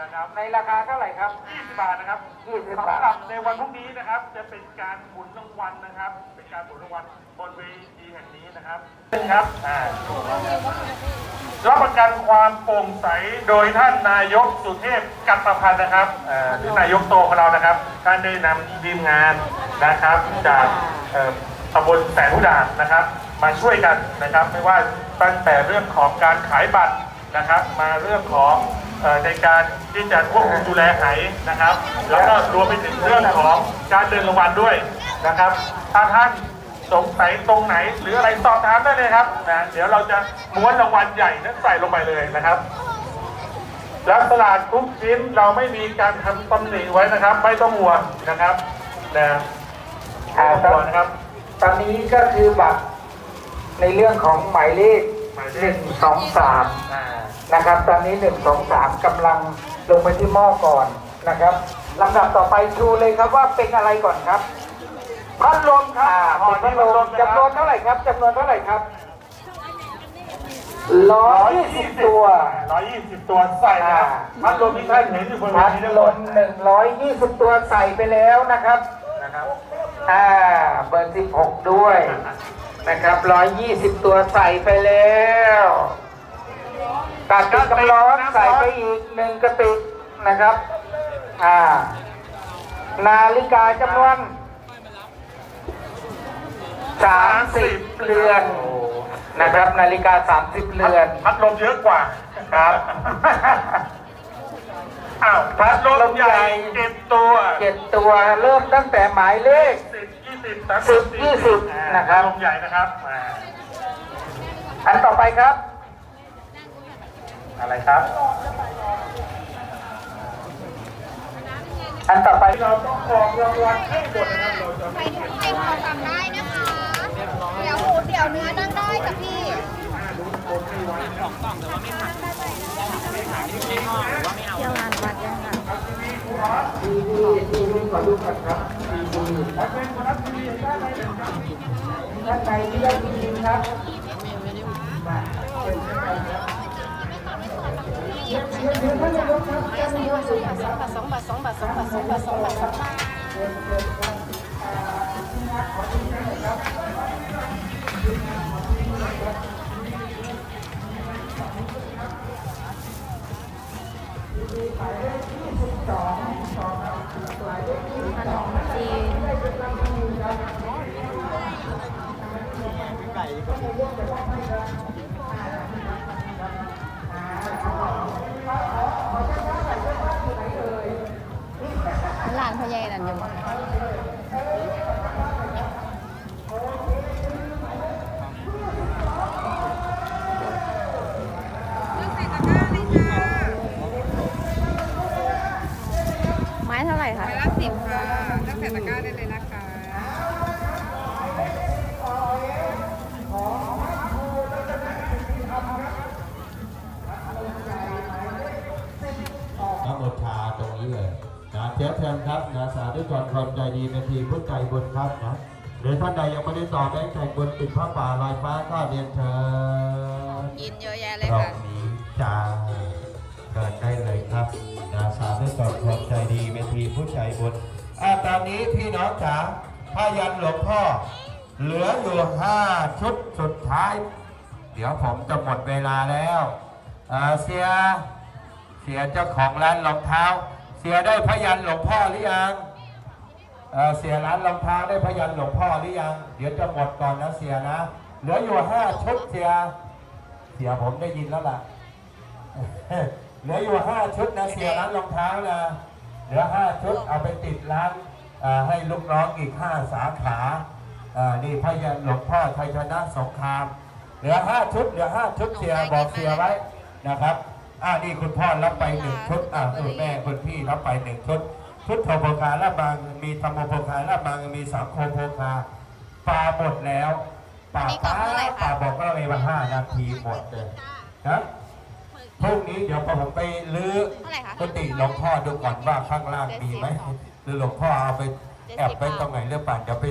นะครับในราคาเท่าไหร่ครับ20บาทนะครับ20สำบาทหรับในวันพรุ่งนี้นะครับ จะเป็นการหมุนรางวัลนะครับ เป็นการหมุนรางวัลบนเวทีแห่งนี้นะครับครับอ่ารับประกันความโปร่งใสโดยท่านนายกสุเทพกัตตพันธ์นะครับอ่าหรือนายกโตของเรานะครับ ท่านได้นำทีมงานนะครับ จากเอ่อตำบลแสนหุดาษนะครับ มาช่วยกันนะครับ ไม่ว่าตั้งแต่เรื่องของการขายบัตร นะครับ มาเรื่องของเอ่อในการที่จะควบคุมดูแลไหนะครับ แล้วก็รวมไปถึงเรื่องของการเดินรางวัลด้วยนะครับ ถ้าท่านสงสัยตรงไหน หรืออะไรสอบถามได้เลยครับนะเดี๋ยวเราจะม้วนรางวัลใหญ่นั้นใส่ลงไปเลยนะครับแล้วตลาดทุกชิ้นเราไม่มีการทำตำหนิไว้นะครับ ไม่ต้องห่วงนะครับนะไม่ต้องห่วงนะครับ ตอนนี้ก็คือบัตรในเรื่องของหมายเลข หมายเลหนึ่ขงสองสามอ่านะครับ ตอนนี้หนึ่งสองสามกำลังลงไปที่หม้อก่อนนะครับลำดับต่อไปชูเลยครับว่าเป็นอะไรก่อนครับพัดลมครับอ่าห่อเป็นนี้พัดลมนะครับจำนวนเท่าไหร่ครับจำนวนเท่าไหร่ครับร้อยยี่สิบตัวร้อยยี่สิบตัวใส่นะครับอ่าพัดลมที่ท่านเห็นอยู่บนเวพัดทีด้านลบมนหนึ่งร้อยยี่สิบตัวใส่ไปแล้วนะครับ นะครับ อ่า เบอร์สิบหกด้วย นะครับร้อยยี่สิบตัวใส่ไปแล้วกาดกำร้อนใส่ไปอีกหนึ่งกระติกนะครับ อ่า นาฬิกาจำนวนสามสิบเรือนนะครับ นาฬิกาสามสิบเรือนพัดลมเยอะกว่าครับอ้าวพัดลมใหญ่เจ็ดตัวเจ็ดตัวเริ่มตั้งแต่หมายเลขสิบยี่ สิบสามสิบยี่สิบอ่านะครับพัดลมใหญ่นะครับอ่าอันต่อไปครับ อะไรครับ อันต่อไปเราต้องออกรางวัลให้หมดนะครับเราจะใครไม่ที่ให้พอทำได้นะคะ เดี๋ยวหมูเดี๋ยวเนื้อนั่งได้ค่ะพี่ ทีวีทีวี ขอดูก่อนครับทีวีท่านใดที่ได้ทีวีครับมาเชิญท่านใดครับเชิญเชิญเชิญท่านนายกครับท่านนายกสุขภาทสองบาทสองบาทสองบาทสองบาทสองบาท สองบาทหลานพ่อใหญ่นั่นอยู่ ไม้เท่าไหร่คะ ไม้ละสิบค่ะตั้งแต่ตะกร้าได้เลยนะคะ พระบูชาตรงนี้เลยนะเชิญเชิญครับนะสาธุชนคนใจดีเป็นทีพุทธใจบุญครับนะหรือท่านใดยังไม่ได้ต่อแบงค์ใจบุญติดพระป่าลอยฟ้าก็เรียนเชิญกินเยอะแยะเลยตรค่ะงนี้จ้าเชิญได้เลยครับนะสาธุชนคนใจดีเป็นทีพุทธใจบุญอะตอนนี้พี่น้องจ๋าผ้ายันหลวงพ่อ เหลืออยู่ห้าชุดสุดท้าย เดี๋ยวผมจะหมดเวลาแล้วอ่าเสียเสียเจ้าของร้านรองเท้า เสียได้พยันหลวงพ่อหรือยังเเสียร้านรองเท้าได้พยันหลวงพ่อหรือยัง เดี๋ยวจะหมดก่อนนะเสียนะ เหลืออยู่ห้าชุดเสีย เสียผมได้ยินแล้วล่ะ เหลืออยู่ห้าชุดนะเสียร้านรองเท้านะเหลือห้าชุดเอาไปติดร้านให้ลูกน้องอีกห้าสาขาอานี่พยันหลวงพ่อไทยชนะสงคราม เหลือห้าชุด เหลือห้าชุดเสียบอกเสียไว้นะครับ อ่านี่คุณพ่อรับไปหนึ่งชุดอ่าคุณแม่คุณพี่รับไปหนึ่งชุด ชุดโทโพคาละบางมีธรรมโพคาละบางมีสังโฆโพคาปลาหมดแล้วปลาอันนี้กล่องเท่าไหร่คะปลาบอกว่ามีมาห้านาทีหมดเลยนะพรุ่งนี้เดี๋ยวผมไปลื้อเท่าไหร่คะกุฏิหลวงพ่อดูก่อนว่าข้างล่างมีไหมหรือหลวงพ่อเอาไปแอบไปตรงไหนหรือเปล่าเดี๋ยวไป